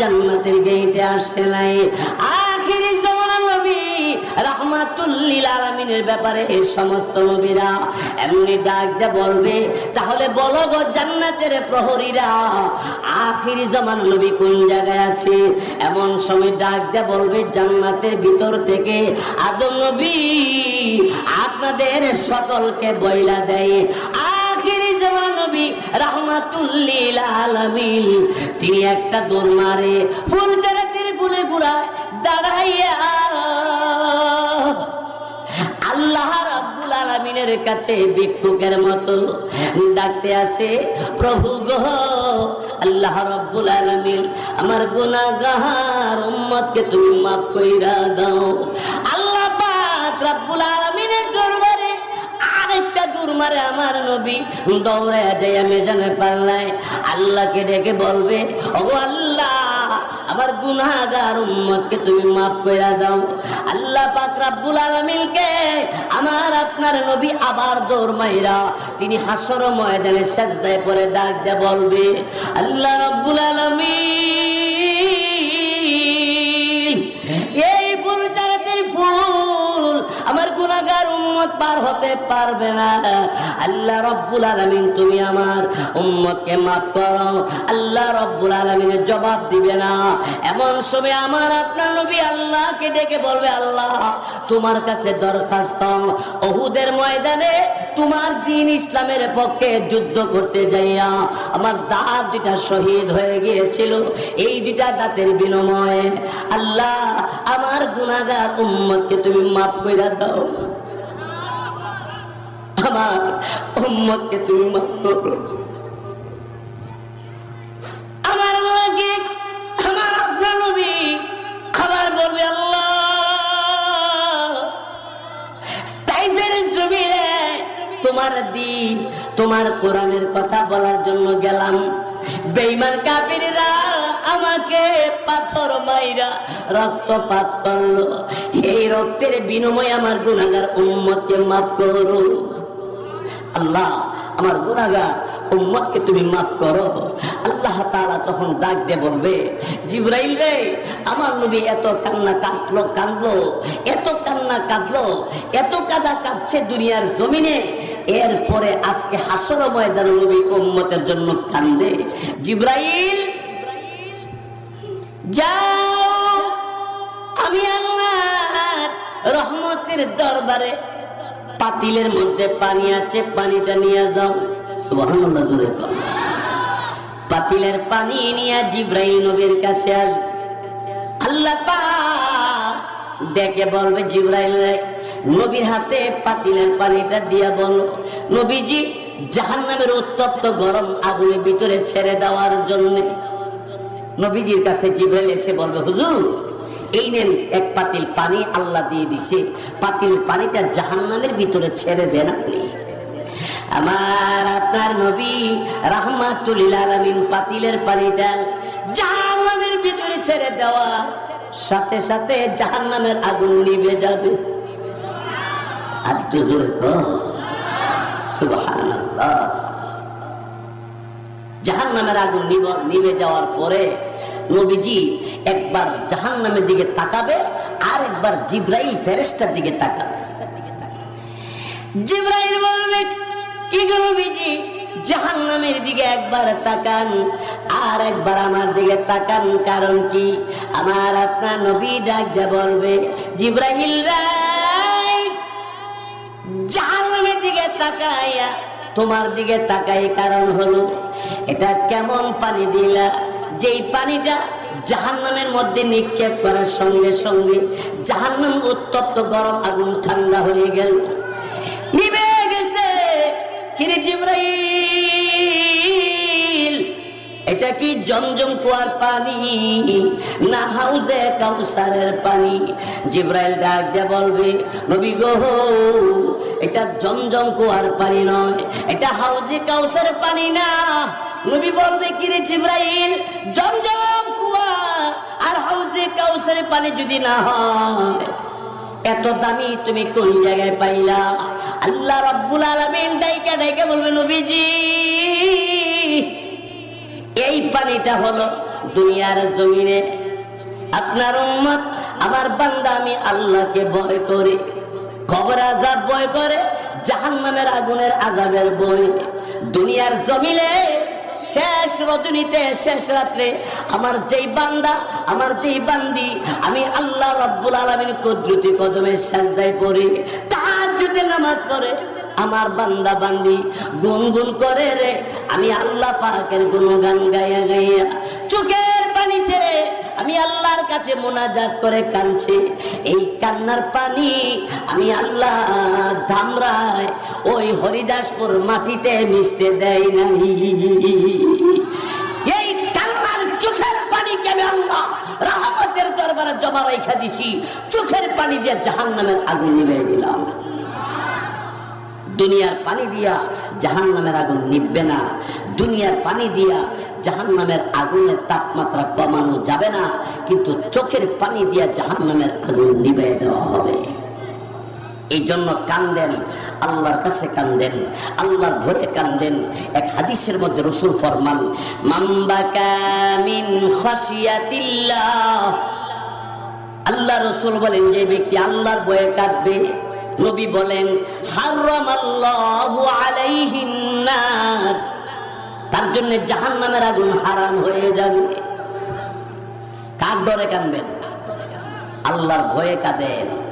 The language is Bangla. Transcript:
জান্নাতের আসে নাই। জমানা নবী রাহমাতুল্লিল ব্যাপারে সমস্ত নবীরা এমনি ডাক দিয়ে বলবে, তাহলে বলো গো জান্নাতের প্রহরীরা, আখিরি জমান নবী কোন জায়গায় আছে? এমন সময় ডাক দিয়ে বলবে, জান্নাতের ভিতর থেকে আদম নবী আপনাদের সকলকে বইলা দেয়। রাহমাতুল্লিল আলামিন। তিনি একটা দৌড় মারে, ফুল জানাতের ফুলে পুরায় দাঁড়াইয়া। আল্লাহ রাব্বুল আলামিনের কাছে ভিক্ষুকের মতো ডাকতে আছে, প্রভু গো, আল্লাহ রাব্বুল আলামিন, আমার গুনাহগার উম্মতকে তুমি মাফ কইরা দাও। আরেকটা দূর মারে আমার নবী দৌড়ে যাইয়া মেজানে পাল্লায় আল্লাহকে ডেকে বলবে ও আল্লাহ, আমার গুনাহগার উম্মতকে তুমি মাফ করে দাও। আল্লাহ পাক রাব্বুল আলামিনকে আমার আপনার নবী আবার দৌড় মাইরা তিনি হাসর ময়দানে সাজদায় পরে ডাক দিয়ে বলবে, আল্লাহ রাব্বুল আলামিন হতে পারবে না। আল্লাহ রব্বুল আলামিন, তুমি আমার উম্মতকে মাফ করো। আল্লাহ রব্বুল আলামিনের জবাব দিবে না। এমন সময় আমার আপনার নবী আল্লাহকে ডেকে বলবে, আল্লাহ, তোমার কাছে দরখাস্ত। অহুদের ময়দানে তোমার দিন ইসলামের পক্ষে যুদ্ধ করতে যাইয়া আমার দাঁত দুটা শহীদ হয়ে গিয়েছিল। এই দুটা দাঁতের বিনিময়ে আল্লাহ, আমার গুনাহগার উম্মতকে তুমি মাফ করে দাও। আমার উম্মতকে তুমি মাফ করো। আমার তোমার কোরআনের কথা বলার জন্য গেলাম। বেইমান কাফিররা আমাকে পাথর মাইরা রক্তপাত করল। এই রক্তের বিনিময়ে আমার গুনাহগার উম্মতকে মাফ করো। আল্লাহ, আমার গুনাহগার, উম্মতকে তুমি মাফ করো। আল্লাহ তাআলা তখন ডাক দিয়ে বলবে, জিব্রাইল রে, আমার নবী এত কান্না কাঁদলো কাঁদলো, এত কান্না কাঁদলো, এত কাদা কাঁদছে দুনিয়ার জমিনে। এরপরে আজকে হাসর ময়দান নবী উম্মতের জন্য কান্দে। জিব্রাইল, যাও, আমি আল্লাহ রহমতের দরবারে পাতিলের মধ্যে পানি আছে, পানিটা নিয়ে যাও। সুবহানাল্লাহ, জোরে কর পাতিলের পানি নিয়ে জিব্রাইল নবীর কাছে আসবে। আল্লাহ ডেকে বলবে, জিব্রাইল রে নবীর হাতে পাতিলের পানিটা দিয়া বলো। নবীজি জাহান্নামের উত্তপ্ত গরম আগুনের ভিতরে ছেড়ে দেওয়ার জন্য নবীজির কাছে জিব্রাইল এসে বলবে, হুজুর এই নেন এক পাতিল পানি আল্লাহ দিয়ে দিছে। পাতিল পানিটা জাহান্নামের ভিতরে ছেড়ে দেন আপনি। আমার আপনার নবী রাহমাতুল আলামিন পাতিলের পানিটা জাহান্নামের ভিতরে ছেড়ে দেওয়া। সাথে সাথে জাহান্নামের আগুন নিভে যাবে। আর একটু জোরে সুবহানাল্লাহ। জাহান নামের আগুন নিব নিভে যাওয়ার পরে নবীজি একবার জাহান নামের দিকে তাকাবে, আর একবার জিব্রাইল ফেরেস্তার দিকে তাকাবে। জিব্রাইল বলবে, কি গো নবীজি জাহান নামের দিকে একবার তাকান, আর একবার আমার দিকে তাকান, কারণ কি? আমার আপনার নবী ডাক দিয়ে বলবে, জিব্রাইল রাই, জাহান্নামের দিকে তাকাইয়া তোমার দিকে তাকাই, কারণ হলো, এটা কেমন পানি দিলা? যেই পানিটা জাহান্নামের মধ্যে নিক্ষেপ করার সঙ্গে সঙ্গে জাহান্নাম উত্তপ্ত গরম আগুন ঠান্ডা হয়ে গেল। নিভে গেছে কিরে এটা কি জমজম কুয়ার পানি? না হাউজে কাউসারের পানি? জিব্রাইল ডাক দিয়ে বলবে, নবী গো, এটা জমজম কুয়ার পানি নয়, এটা হাউজে কাউসারের পানি না। নবী বলবে কি রে জিব্রাইল, জমজম পানি যদি না হয়, এত দামি তুমি কোন জায়গায় পাইলা? আল্লাহ রাব্বুল আলামিন ডাইকা ডাইকা বলবে, নবীজি, এই পানিটা হলো দুনিয়ার জমিনে। আপনার উম্মত, আমার বান্দা, আমি আল্লাহকে ভয় করি। খবর আজাব ভয় করে, জাহান্নামের আগুনের আজাবের বই দুনিয়ার জমিনে শেষ রজনীতে, শেষ রাত্রে আমার যেই বান্দা, আমার যেই বান্দি, আমি আল্লাহ রব্বুল আলমীর কুদরতি কদমে সাজদায় পড়ি। তার যদি নামাজ পড়ে, আমার বান্দা বান্দি গুনগুন করে রে, আমি আল্লাহ পাকের গুনগান গাইয়া গাইয়া চোখের পানি ছেড়ে আমি আল্লাহর কাছে মোনাজাত করে কাঁদছি। এই কান্নার পানি আমি আল্লাহ ধামরায় ওই হরিদাসপুর মাটিতে মিশতে দেয় নাই। এই কান্নার চোখের পানিকে আমি আল্লাহ রাহমতের দরবারে জমা রেখা দিছি। চোখের পানি দিয়ে জাহান্নামের আগুন নিভে দিলাম। দুনিয়ার পানি দিয়া জাহান নামের আগুন নিববে না। দুনিয়ার পানি দিয়া জাহান নামের আগুনের তাপমাত্রা কমানো যাবে না, কিন্তু চোখের পানি দিয়া জাহান নামের আগুন নিবে দেওয়া হবে। এই জন্য কান্দেন, আল্লাহর কাছে কান্দেন, আল্লাহর ভরে কান্দেন। এক হাদিসের মধ্যে রসুল ফরমান মাম্বাকা মিন আল্লাহ রসুল বলেন, যে ব্যক্তি আল্লাহর বয়ে কাঁদবে, নবী বলেন, হারামাল্লাহু আলাইহিন নার তার জাহান নামের আগুন হারাম হয়ে যাবে। কার ডরে কানবেন? আল্লাহর ভয়ে কাঁদেন।